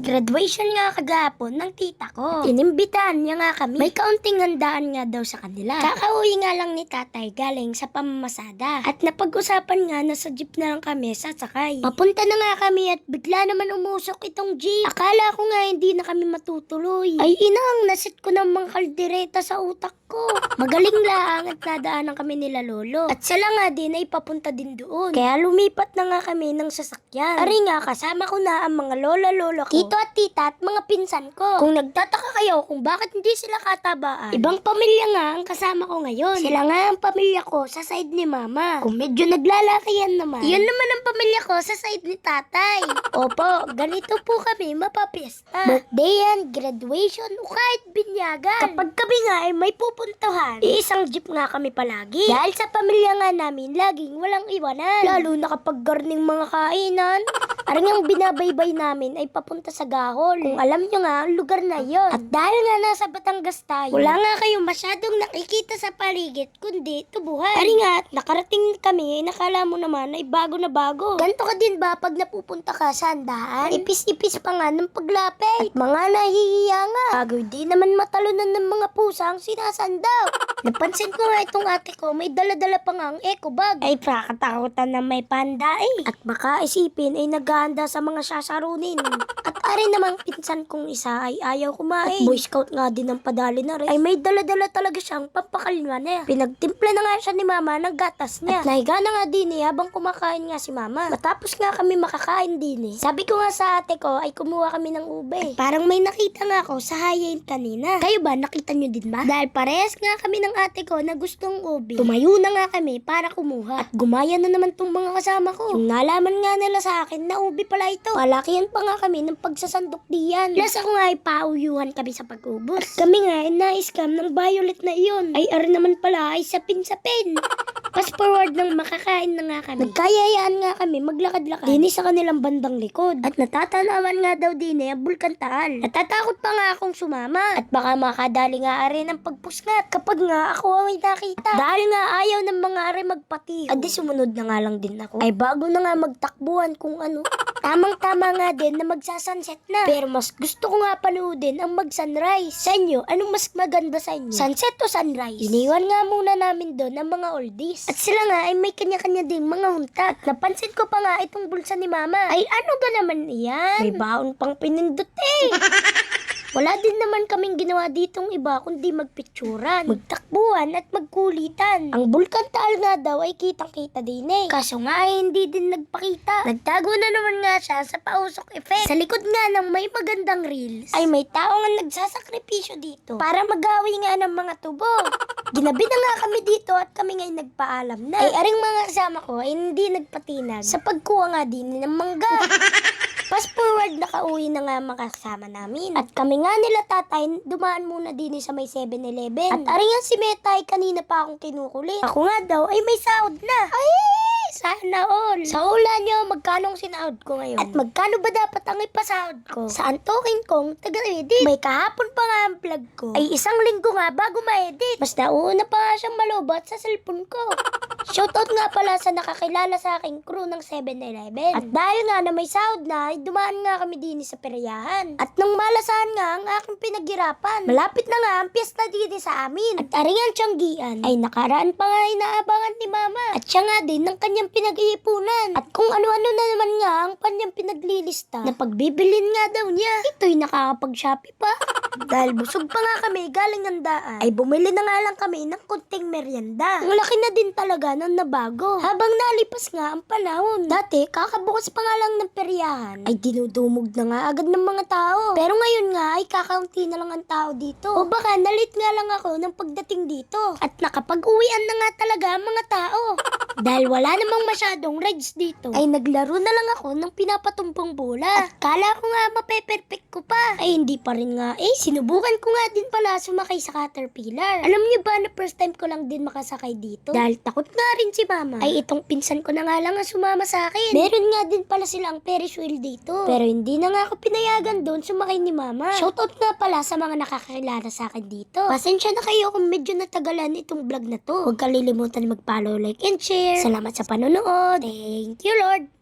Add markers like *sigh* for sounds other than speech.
Graduation nga kagapon ng tita ko. Inimbitahan niya nga kami. May kaunting handaan nga daw sa kanila. Kakauwi nga lang ni tatay galing sa pamamasada. At napag-usapan nga na sa jeep na lang kami sasakay. Papunta na nga kami at bigla naman umusok itong jeep. Akala ko nga hindi na kami matutuloy. Ay inang, nasit ko ng mga kaldereta sa utak ko. Magaling lang at nadaanan kami nila lolo. At sila nga din ay papunta din doon. Kaya lumipat na nga kami ng sasakyan. Ari nga, kasama ko na ang mga lola-lolo ko. Tito at tita at mga pinsan ko. Kung nagtataka kayo kung bakit hindi sila katabaan, ibang pamilya nga ang kasama ko ngayon. Sila nga ang pamilya ko sa side ni mama. Kung medyo naglalakihan naman, yun naman ang pamilya ko sa side ni tatay. *laughs* Opo, ganito po kami mapapiesta. Birthday yan, graduation, o kahit binyagan. Kapag kami nga ay may pupuntahan, iisang jeep nga kami palagi. Dahil sa pamilya nga namin, laging walang iwanan. Lalo na kapag garning mga kainan. Arang ang binabaybay namin ay papunta sa Gahol. Kung alam nyo nga, ang lugar na yon. At dahil nga nasa Batangas tayo, wala nga kayo masyadong nakikita sa paligid, kundi tubuhan. Ari nga, at nakarating kami, nakala mo naman ay bago na bago. Ganto ka din ba pag napupunta ka sa handaan? Ipis-ipis pa nga ng paglapit. At mga nahihiya nga. Bago di naman matalunan ng mga pusa ang sinasandaw. *laughs* Napansin ko nga itong ate ko, may dala-dala pa nga ang eco bag. Ay, prakatakutan na may panda eh. At baka isipin ay naghahanda sa mga sasarunin. *laughs* Ari namang pinsan kong isa ay ayaw kumain. At boy scout nga din ang padali na rin. Ay may dala-dala talaga siyang pampakalma na. Pinagtimpla na nga siya ni mama ng gatas niya. At nahiga na nga din eh habang kumakain nga si mama. Matapos nga kami makakain din eh. Sabi ko nga sa ate ko ay kumuha kami ng ube. At parang may nakita nga ako sa hayain kanina. Kayo ba nakita nyo din ba? Dahil parehas nga kami ng ate ko na gustong ube. Tumayo na nga kami para kumuha. At gumaya na naman tong mga kasama ko. Yung nalaman nga nila sa akin na ube pala ito. Palakihan pa nga kami ng pagsasandok diyan. Plus ako nga ay pauyuhan kami sa pag-ubos. At kami nga ay na-scam ng violet na iyon. Ay ar naman pala ay sapin-sapin. Fast forward nang makakain na nga kami. Nagkayayaan nga kami maglakad-lakad. Dini sa kanilang bandang likod. At natatanawan nga daw din eh ang bulkan taal. Natatakot pa nga akong sumama. At baka makadali nga are ng pagpusngat kapag nga ako ang may nakita. Dahil nga ayaw ng mga are magpati. At di sumunod na nga lang din ako. Ay bago na nga magtakbuhan kung ano. Tamang-tama nga din na magsasunset na. Pero mas gusto ko nga panoodin ang mag-sunrise. Sa inyo, anong mas maganda sa inyo? Sunset o sunrise? Iniwan nga muna namin doon ang mga oldies. At sila nga ay may kanya-kanya ding mga hunta. At napansin ko pa nga itong bulsa ni mama. Ay ano ga naman iyan? May baon pang pinindot eh. *laughs* Wala din naman kaming ginawa ditong iba kundi magpicturan, magtakbuhan at magkulitan. Ang bulkan taal nga daw ay kitang-kita din eh. Kaso nga ay hindi din nagpakita. Nagtago na naman nga siya sa pausok effect. Sa likod nga ng may magandang reels, ay may tao nga nagsasakripisyo dito para magawi nga ng mga tubo. *laughs* Ginabi na nga kami dito at kami ngay nagpaalam na. Ay aring mga kasama ko ay hindi nagpatinag sa pagkuha nga din ng mangga. *laughs* Fast forward, nakauwi na nga makasama namin. At kami nga nila tatay, dumaan muna din sa may 7-Eleven. At ari nga si Metay, kanina pa akong kinukulit. Ako nga daw, ay may sahod na. Ay, sana all. Sa ula nyo, magkano ang sinahod ko ngayon? At magkano ba dapat ang ipasahod ko? Sa antokin kong taga-edit. May kahapon pa nga ang vlog ko. Ay isang linggo nga bago ma-edit. Mas nauna pa nga siyang malobot sa cellphone ko. *laughs* Shoutout nga pala sa nakakilala sa aking crew ng 7-Eleven. At dahil nga na may sahod na, dumaan nga kami din sa peryahan. At nang malasahan nga ang aking pinaghirapan, malapit na nga ang piyesta din sa amin. At aringan tiyanggian, ay nakaraan pa nga inaabangan ni mama. At siya nga din ng kanyang pinag-iipunan. At kung ano-ano na naman nga ang kanyang pinaglilista na pagbibilin nga daw niya, ito'y nakakapag-shopee pa. Dahil busog pa nga kami galing ang daan, ay bumili na nga lang kami ng kunting merienda. Ang laki na din talaga ng nabago. Habang nalipas nga ang panahon. Dati, kakabukas pa nga lang ng peryahan, ay dinudumog na nga agad ng mga tao. Pero ngayon nga, ay kakaunti na lang ang tao dito. O baka nalit nga lang ako ng pagdating dito. At nakapag-uwian na nga talaga ang mga tao. *laughs* Dahil wala namang masyadong rides dito, ay naglaro na lang ako ng pinapatumpong bola. At kala ko nga mape-perfect ko pa. Ay hindi pa rin nga. Eh, sinubukan ko nga din pala sumakay sa Caterpillar. Alam niyo ba na first time ko lang din makasakay dito? Dahil takot nga rin si mama. Ay itong pinsan ko na nga lang ang sumama sa akin. Meron nga din pala silang Ferris wheel dito. Pero hindi na nga ako pinayagan doon sumakay ni mama. Shoutout nga pala sa mga nakakakilala sa akin dito. Pasensya na kayo kung medyo natagalan itong vlog na to. Huwag kalilimutan mag-follow, like, and share. Salamat sa panonood. Thank you, Lord.